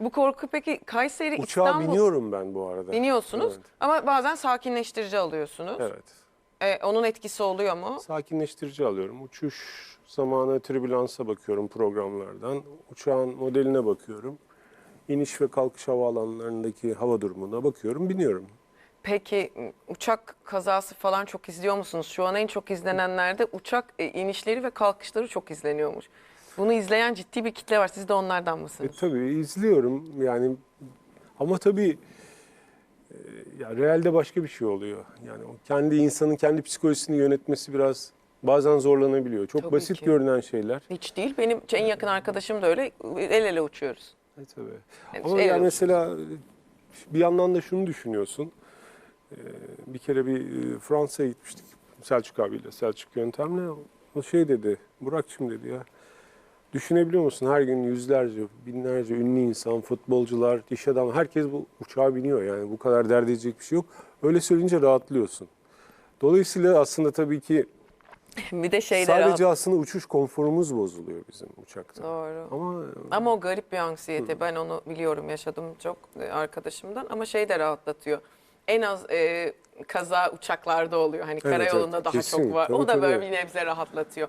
Bu korku peki Kayseri, Uçağa İstanbul biniyorum ben bu arada. biniyorsunuz Evet. ama bazen sakinleştirici alıyorsunuz. Evet. Ee, onun etkisi oluyor mu? Sakinleştirici alıyorum. Uçuş zamanı tribülansa bakıyorum programlardan. Uçağın modeline bakıyorum. İniş ve kalkış havaalanlarındaki hava durumuna bakıyorum, biniyorum. Peki m, uçak kazası falan çok izliyor musunuz? Şu an en çok izlenenlerde uçak e, inişleri ve kalkışları çok izleniyormuş. Bunu izleyen ciddi bir kitle var. Siz de onlardan E, mısınız? tabii izliyorum yani ama tabii e, ya realde başka bir şey oluyor. Yani o kendi insanın kendi psikolojisini yönetmesi biraz bazen zorlanabiliyor. Çok Tabii basit ki. görünen şeyler. Hiç değil. Benim en yakın arkadaşım da öyle. El ele uçuyoruz. E, tabii. Evet, Ama el yani mesela bir yandan da şunu düşünüyorsun. Ee, Bir kere bir e, Fransa'ya gitmiştik Selçuk abiyle, Selçuk yöntemle. O şey dedi, Burak'cığım dedi ya. Düşünebiliyor musun her gün yüzlerce, binlerce ünlü insan, futbolcular, iş adamı, herkes bu uçağa biniyor. Yani bu kadar dert edecek bir şey yok. Öyle söyleyince rahatlıyorsun. Dolayısıyla aslında tabii ki bir de şeyler sadece aslında uçuş konforumuz bozuluyor bizim uçakta. Doğru. Ama Ama o garip bir anksiyete. Ben onu biliyorum, yaşadım çok e, arkadaşımdan. Ama şey de rahatlatıyor. En az e, kaza uçaklarda oluyor. Hani karayolunda evet, daha kesin. çok var. Tabii, o da böyle tabii. bir nebze rahatlatıyor.